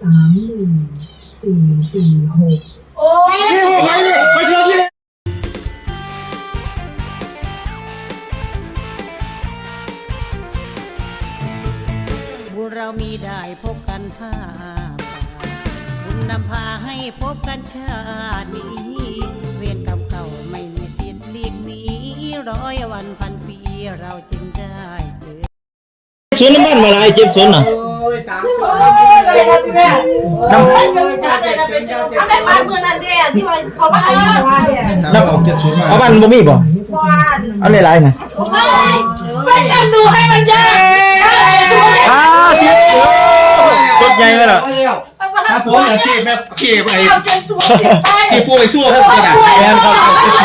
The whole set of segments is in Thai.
สามหนึ่งสี่สี่หกโอ้ยนี่หัวใครเนี่ยไปเจอที่ไหนบุญเรามีได้พบกันภาพบุญนำพาให้พบกันชาตินี้ เวรกรรมเก่าไม่มีสิทธิ์หลีกหนีร้อยวันพันปีเราจึงได้เจอสวนน้ำมันมาลายเจ็บสวนน่ะอะไร นะพี่แม่น้ำมันจัดเลยนะเป็นเอาแม่ปานเมื่อนั้นเด้ที่ว่าเขาว่าอายุว่าเนี่ยถ้าเราเจ็ดศูนย์มาเอามันบ่มีบ่บ้านเอาหลายๆนะไม่ไม่ต้องดูให้มันเยอะอ่าสิรถใหญ่ไหมล่ะถ้าผมนี่ยที่แม่ที่ไปพี่ป่วยสู้ทั้งตัวน่ะแอนครับ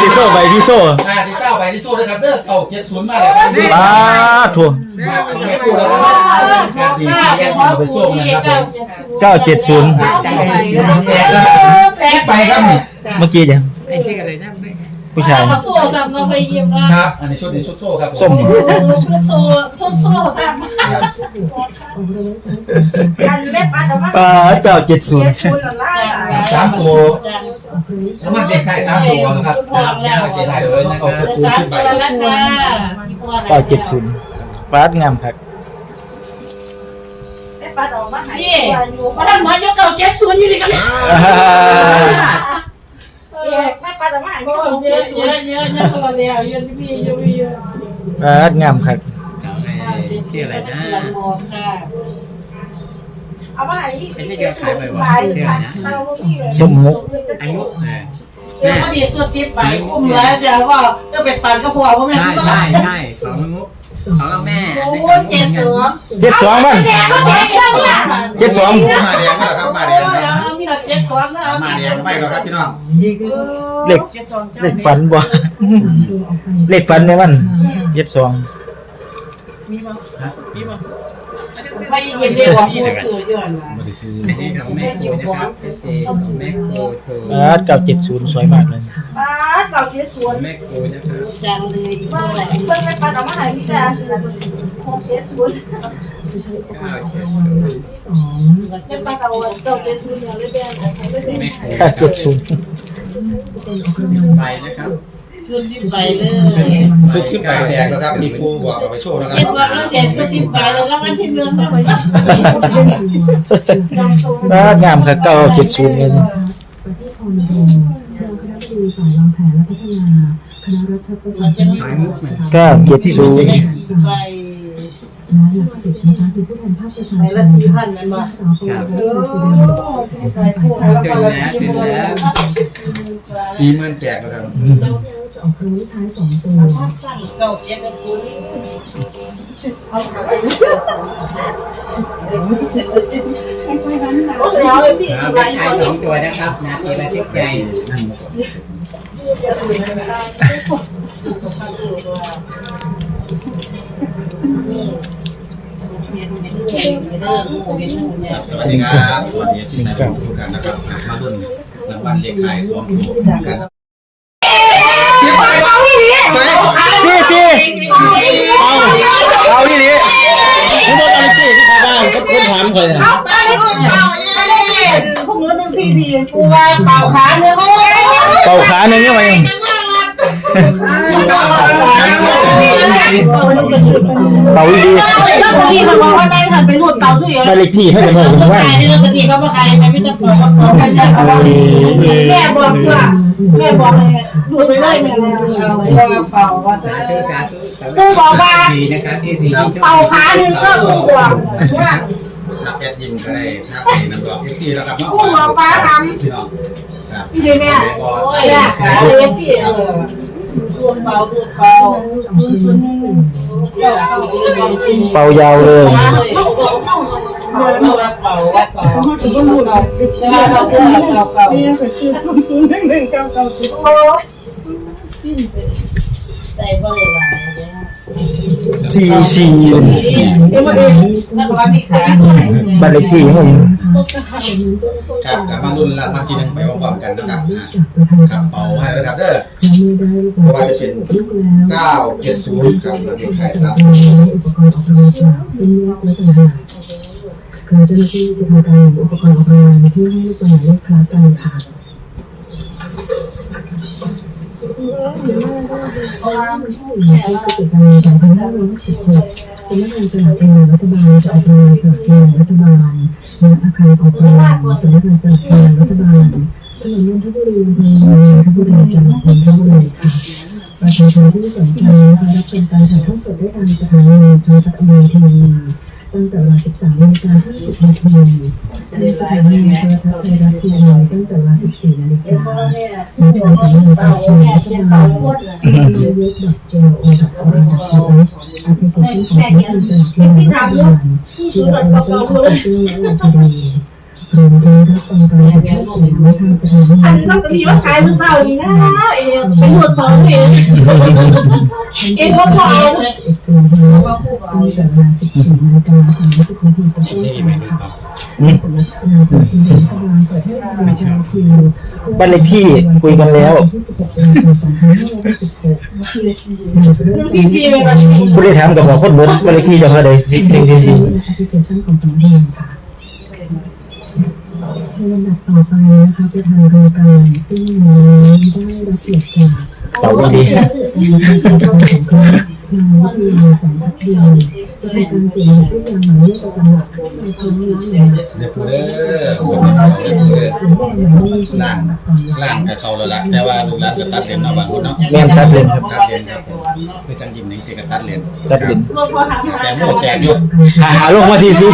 ดิโซ่ใบดิโซ่อ่าที่เก้าไปที่สู้นะครับเด้อเก้าเจ็ดศูนย์มาเลยครับปาถั่วมาไม่พูดแล้วครับ ดีที่แกมาไปสู้นะครับเก้าเจ็ดศูนย์ที่ไปครับนี่เมื่อกี้ยังไอ้ชื่ออะไรนะไม่ผู้ชายมาสู้ซ้ำเราไปเยี่ยมนะครับ อันนี้ชุดนี้ชุดโซ่ครับส้มสู้สู้สู้ซ้ำกันแม่ปานจะมาปาเก้าเจ็ดศูนย์คุณล่ะล่ะสามตัวแล้วมันเด็กไทยสามตัวนะครับเด็กไทยเลยเอาเจ็ดศูนย์ขึ้นไปเก้าเจ็ดศูนย์ปาดงามครับแม่ ปานออกมาให้อยู่มาดันหมอยกเก่าเจ็ดศูนย์อยู่ดีกันเลยแม่ปลาแต่ว่าเยอะเยอะเยอะเยอะเราเดียวเยอะที่พี่เยอะเยอะปาดงามครับเอาไอ้ชื่ออะไรนะเอามาไหนไอ้ที่แกขายบ่อยๆชื่ออะไรนะส้มมุกอายุเออเดี๋ยวพอดีสุดสิบใบอุ้มแล้วเดี๋ยวก็ก็เป็นปันก็พอเพราะแม่ใช่ก็ใช่ใช่ของมุก ของแม่โอ้เจ็ดสองเจ็ดสองมันแม่ก็แม่ก็แม่เจ็ดสองมาแดงมาแล้วครับมาแดโอ้งยครับมีหลักเจ็ดสองนะมาแดงไม่หรอกครับพี่น้องเหล็กเหล็กฝันบ่เหล็กฝันเนี่ยมันเจ็ดสอง ไปเยี่ยมเรียกว่าผู้สื่อย้อนมาดิซื้อนี่ของแม่ครูนะครับเอฟซีแม่ครูโทรปาดเก้าเจ็ดศูนย์สวยมากเลย ป้าเก่าเจ็ดสวนแม่ครูนะครับจังเลยเพิ่งไปปันเอามาให้พี่แต่หกเจ็ดสวนจะใช้อุปกรณ์ออกเก้าราเจ็งดวัลศูนย์ที่สองแม่ปลาเก่าเก่าเจ็ดสวนเนี่ยไม่แบ่งไม่แบ่งแม่ครูเก้าเจ็ดศูนย์เป็นออกรางวัลไปนะครับ ชุดสิบใบเลยสุดชิบแปดแตกแล้วครับที่ครูบอกเอาไปโชว์นะครับเจ็ดวันแล้วเสียชุดสิบใบเลยแล้วมันที่เมืองไม่ไหวปาดงามครับเก้าเจ็ดศูนย์เลยประเทศคอมโบรองคณะบดีฝ่ายวางแผนและพัฒนาคณะรัฐประศาสนศาสตร์เก้าเจ็ดศูนย์ใบและหลักสิบนะคะคือผู้แทนภาคประชาชนใบละสี่พันแม่นบ่สาวปวดโอ้สิบใบคู่แล้วก็ละสี่พันสี่หมื่นแตกแล้วครับจะ ออกรางวัลเลขท้ายสองตัวเก้าเจ็ดกับคุณโอ้เสียวเลยพี่เอาใบไปขายสองตัวนะครับนะตัวละทิพย์ใหญ่ครับสวัสดีครับ สวัสดีที่สายทุกท่านนะครับอะมารุ่นรางวัลเลขท้ายสองตัวกัน เป่าดีแล้วคนที่เขาบอกว่าได้หันไปรูดเตาทุกอย่างบ้านเลขที่ให้กันหน่อยผมว่าใครที่เราตะกี้เขามาใครใครไม่ต้องขอขอกันใช่ไหมแม่บอกว่าแม่บอกให้ดูไปเลยแม่เอาเป่าว่าสาธุสาธุสาธุกูบอกว่าดีนะครับที่สี่ที่ชเป่าขาหนึ่งก็กูบอกว่าครับแอดยิมก็ได้ครับในน้ำดอกเอฟซีแล้วครับเนาะพี่น้องครับพี่เจ๊แม่บอลแม่ขาเลี้ยงที่เออรูดเป่ารูดเป่าศูนย์ศูนย์หนึ่งเป่ายาวเลยเป่าเป่า เป่าเป่าถึงก็รูดเอาเป่าเป่าเป่าเป่าเป่าเนี่ยคือชื่อศูนย์ศูนย์หนึ่งหนึ่งเก้าเก้าสิบโอ้แต่ก็เลยหลายเนี่ยสี่สี่เดี๋ยวมาเองถ้าบอกว่ามีขาบ้านเลขที่ให้ผม ครับกลับมารุ่นละวันที่หนึ่งไปพร้อมๆกันนะครับอะครับเบาให้แล้วครับเด้อและเพราะว่าจะเป็นลูกแล้วเก้าเจ็ดศูนย์ครับระเบียบไทยครับอุปกรณ์ออกรางวัลสลากซึ่งแยกไว้างหากค้าหน้าที่ะ ทำการหมุนอุปกรณ์ออกางวัลที่ให้ลูกบอลหมายเลขคล้ายกันค่ะพฤศจิกายน2566สำนักงานสลากกินแบ่งรัฐบาลจะออกรางวัลสลากกินแบ่งรัฐบาลณอาคารออกรางวัลสำนักงานสลากกินแบ่งรัฐบาลถนนนนทบุรีอำเภอนนทบุรีจังหวัดนนทบุรีค่ะประชาชนที่สนใจนะคะรับชมการถ่ายทอดสดได้ทางสถานีโทรทัศน์อมรินทีวี ตั้งแต่เวลา 13นาฬิกา50นาทีในสถานีโทรทัศน์ไทยรัฐทีวีตั้งแต่เวลา 14นาฬิกาเว็บไซต์สำนักงานสลากกินแบ่งรัฐบาล www.jo.or.th แอปพลิเคชันของสำนักงานสลากกินแบ่งรัฐบาลที่เราจะต้องเข้าไปดูและทีวีรวมทั้งรับฟังกรถ่ายทอดสดทางสถานี อันนี้ก็ตีว่าขายมือเศร้านี่นะเองเป็นหมดของเองเองก็พอเอา11ตุลาคมตั้งแต่เวลา14นาฬิกา30นาทีเป็นต้นไปค่ะสำนักงานสลากกินแบ่งรัฐบาลเปิดให้บริการคิวบ้านเลขที่คุยกันแล้วที่16ตุลาคม2566ผู้ได้ถามกับบอกคนเบิร์ดบ้านเลขที่จะเท่าใดสิหนึ่งสี่สี่แอปพลิเคชันของสำนักงานค่ะ ในลำดับต่อไปนะคะประธานกรรมการซึ่งวันนี้ได้รับเกียรติจากเต่าก็ดี นายวิทยาแสงพักดียวจะเป็นการเสียงผู้ยังหมายเลขประจำหลักในครั้งนี้เลยเดี๋ยวพูดเด้อวันเดี๋ยวพูดเด้อเสียงแดงหมายเลขประล่างจำหลักก่อนล่างกับเขาแล้วล่ะแต่ว่าลูกหลานก็ตัดเลนเนาบางคนเนาะแม่นตัดเลนครับตัดเลนครับผมคือจังยิ้มนี่สิก็ตัดเลนตัดเลนแต่โม่แตกอยู่หาหาลงมาทีสิ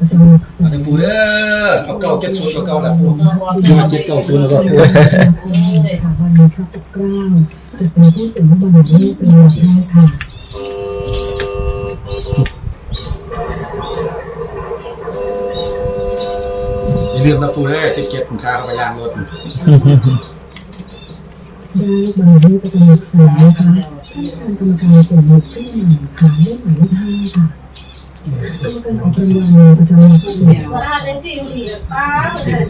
ประจำหลักสเอาถึงพูดเด้อเอาเก้าเจ็ดศูนย์กับเก้าและพูดยี่มาเจ็ดเก้าศูนย์แล้วก็ สถาบันพระปกเกล้าจะเป็นผู้สียงบำบัดเลขเป็นหลักได้ค่ะอย่าลืมนะพูเด้อสิบเจ็ดคุณค่าเข้าไปล่างรถได้บำบัดเลขประจำหลักสามนะคะท่านกรรมการสียงเลขขึ้นใหม่ค่ะเลขหมายเลขห้าค่ะ สิบว่าได้จริงสิป้า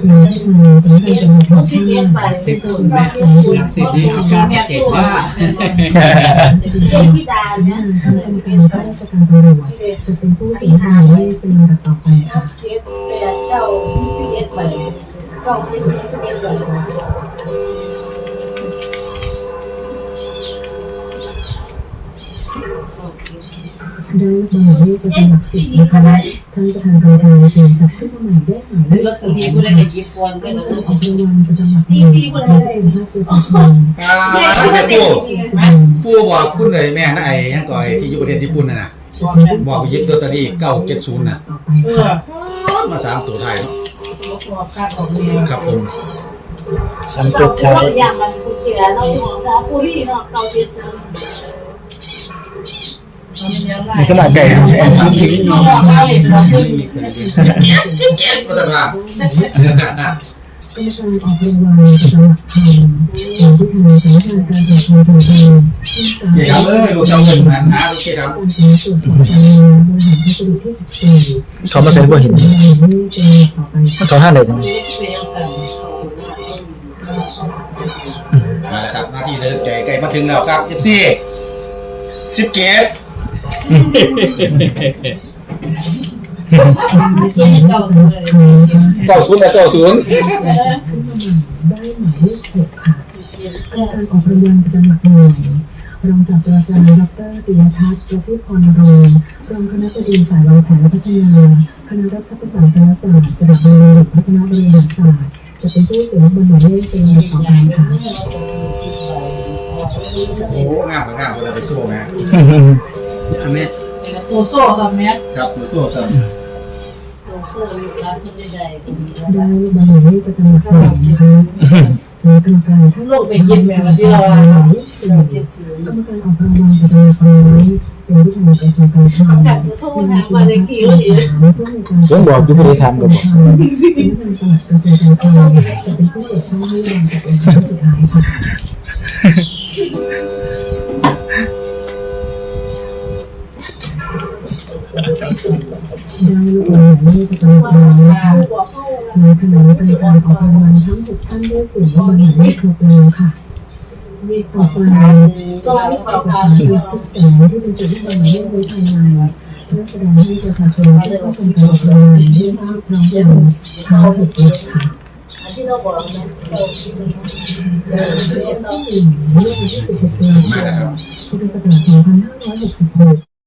มีที่มาสำนักงานตำรวจแห่งชาติสิบแม่กสิบนี่เอาเก้ามาเจ็ดว่าเด็กพี่ดาสำนัเนี่กยงานคณะกรรมการข้าราจะเป็นผู้สียงบำบัดเลขเป็นลำดับต่อไปค่ะเจ้าสิบเอ็ดไปเก้าเจ็ดสิบสิบเอ็ดไป ได้บำบัดเลขประจำหลักสิบนะคะท่านประธานกรรมการเสียงจับขึ้นมาใหม่ได้หมายเลขรถสสัองกีงผู้ใดจะยิบควรก็กรรมจะการออกรางวัลประจำหลักหนึ่งเป็นภาคประชาชนอ่าเดี๋ยวปู่ปู่บอกคุณเลยแม่นะไอ้ยังก่อยที่อยู่ประเทศญี่ปุ่นน่ะนะบอกไปยึดลอตเตอรี่เก้าเจ็ดศูนย์น่ะต่อไปค่ะมาสามตัวไทายเนาะการออกเรียนครับผมสามจุดเจ้าชายอย่างมันกูเจอเราหมอปุรีเนาะเก้าเจ็ดสิบ มันขนาดไก่ครับบอกว่าเลยสิว่าคือสิบเจ็ดสิบเจ็ดมาสักว่ากรรมารองวัลประจำหลักพันอย่างที่ทางสำนักงานการตรวจเงินแผ่นดินที่การเดี๋ยวครับเอ้ยลูกเจ้าเงินหันหาโอเคครับการสองการเงินบริหารพัสดุที่สิบสี่เขามาเซ็นบ่เห็นไม่เป็นต่อไปค่ะเขาห้าไหนจังมาแล้วครับหน้าที่เดินใจใกลมาถึงแล้วครับเอฟซีสิบเกต เก้าศูนย์นะเก้าศูนย์การออกรางวัลประจำหลักหน่วยรองศาสตราจารย์ดรปิยทัศน์ประพิพรโรมรองคณะบดีฝ่ายวางแผนและพัฒนา คณะรัฐประศาสนศาสตร์สถาบันบริหารพัฒนาบริหารศาสตร์ จะเป็นผู้เสียงบนหมายเลขเป็นลำดับต่อไปค่ะโอ้งามงามเวลาไปสู้นะ อันนี้โซโซ่กับแม่ครับไปสู้ครับได้บรรลุประจำหลักหน่วยนะคะโดยกรรมการท่านลูกไปยิบแม่วันที่เราหมายเลขสี่เจ็ดสิบกรรมการออกรางวัลประจำหลักหน่วยเป็นผู้ทำกระทรวงการคลังกันโทษนะมาเลยกี่วันอีกผมบอกอยู่ผู้ใดถามก็บอกสำนักงานปลัดกระทรวงการคลังจะเป็นผู้เปิดช่องให้รางวัลเป็นครั้งสุดท้ายค่ะ ได้ลูกบอลหมายเลขประจำหลักหน่วยนะคะในขณะนี้กรรมการออกรางวัลทั้งหกท่านด้วยเสียงว่าบรรหารไม่ครบแล้วค่ะต่อไปจะเป็นประกาศจุดทุกแสงที่เป็นจุดที่บรรหารเลขไว้ภายในเพื่อแสดงให้ประชาชนที่เข้าชมการออกรางวัลได้ทราบพร้อมกันทั้งหกหลักค่ะที่เราบอกนะที่หนึ่งเมื่อวันที่16ตุลามาแล้วคครัมบพุทธศักราช2566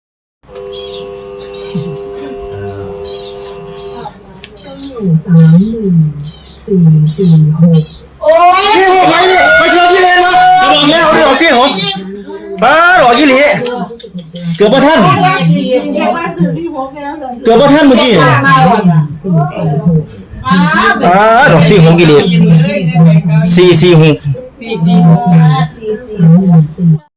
สามหนึ่งสี่สี่หกโอ้ยซี่หกไปดิไปเจอยี่เลนมาจะบอกแล้วเดี๋ยวซี่หกป้าหลอยี่หลีเกือบประท่านแค่ว่าสื่อสี่หกแค่นั้นเลยเกือบประท่านเมื่อกี้มาหมดอะสี่สี่หกป้าหลอกซี่หกยี่หลีสี่สี่หกสี่สี่หนึ่ง